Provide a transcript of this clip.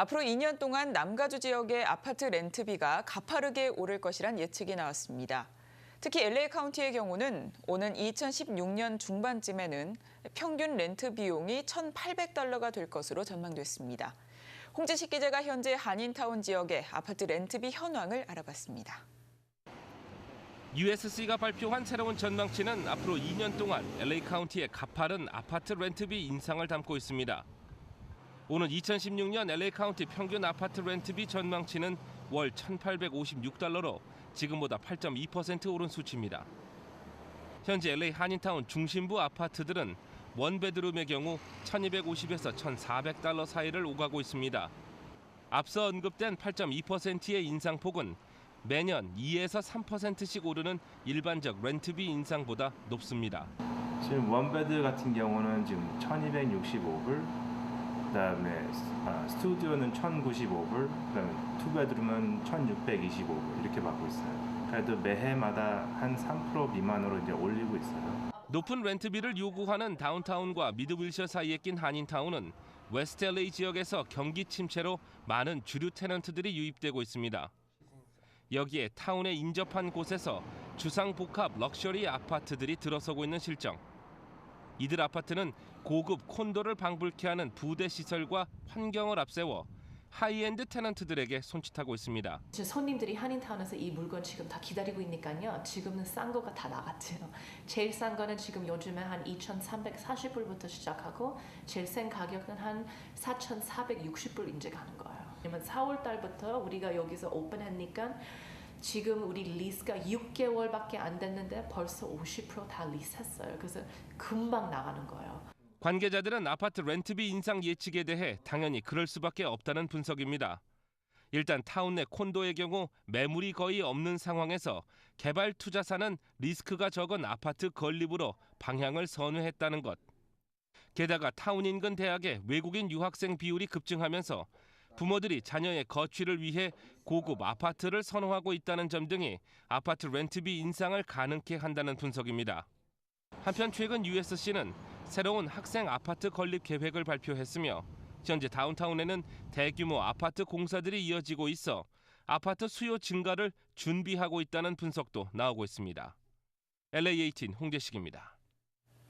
앞으로 2년 동안 남가주 지역의 아파트 렌트비가 가파르게 오를 것이란 예측이 나왔습니다. 특히 LA 카운티의 경우는 오는 2016년 중반쯤에는 평균 렌트 비용이 1,800달러가 될 것으로 전망됐습니다. 홍재식 기자가 현재 한인타운 지역의 아파트 렌트비 현황을 알아봤습니다. USC가 발표한 새로운 전망치는 앞으로 2년 동안 LA 카운티의 가파른 아파트 렌트비 인상을 담고 있습니다. 오는 2016년 LA 카운티 평균 아파트 렌트비 전망치는 월 1,856달러로 지금보다 8.2% 오른 수치입니다. 현재 LA 한인타운 중심부 아파트들은 원베드룸의 경우 1,250에서 1,400달러 사이를 오가고 있습니다. 앞서 언급된 8.2%의 인상폭은 매년 2에서 3%씩 오르는 일반적 렌트비 인상보다 높습니다. 지금 원베드 같은 경우는 지금 1265불 그다음에 아, 스튜디오는 1095불 그다음에 투베드룸은 1625불 이렇게 받고 있어요. 그래도 매해마다 한 3% 미만으로 이제 올리고 있어요. 높은 렌트비를 요구하는 다운타운과 미드윌셔 사이에 낀 한인타운은 웨스트 LA 지역에서 경기 침체로 많은 주류 테넌트들이 유입되고 있습니다. 여기에 타운에 인접한 곳에서 주상복합 럭셔리 아파트들이 들어서고 있는 실정. 이들 아파트는 고급 콘도를 방불케 하는 부대 시설과 환경을 앞세워 하이엔드 테넌트들에게 손짓하고 있습니다. 이제 손님들이 한인타운에서 이 물건 지금 다 기다리고 있으니까요. 지금은 싼 거가 다 나갔죠. 제일 싼 거는 지금 요즘에 한 2,340불부터 시작하고 제일 센 가격은 한 4,460불 이제 가는 거예요. 왜냐면 4월 달부터 우리가 여기서 오픈했니까 지금 우리 리스가 6개월밖에 안 됐는데 벌써 50%다 리스했어요. 그래서 금방 나가는 거예요. 관계자들은 아파트 렌트비 인상 예측에 대해 당연히 그럴 수밖에 없다는 분석입니다. 일단 타운 내 콘도의 경우 매물이 거의 없는 상황에서 개발 투자사는 리스크가 적은 아파트 건립으로 방향을 선회했다는 것. 게다가 타운 인근 대학의 외국인 유학생 비율이 급증하면서 부모들이 자녀의 거취를 위해 고급 아파트를 선호하고 있다는 점 등이 아파트 렌트비 인상을 가능케 한다는 분석입니다. 한편 최근 USC는 새로운 학생 아파트 건립 계획을 발표했으며 현재 다운타운에는 대규모 아파트 공사들이 이어지고 있어 아파트 수요 증가를 준비하고 있다는 분석도 나오고 있습니다. LA18 홍재식입니다.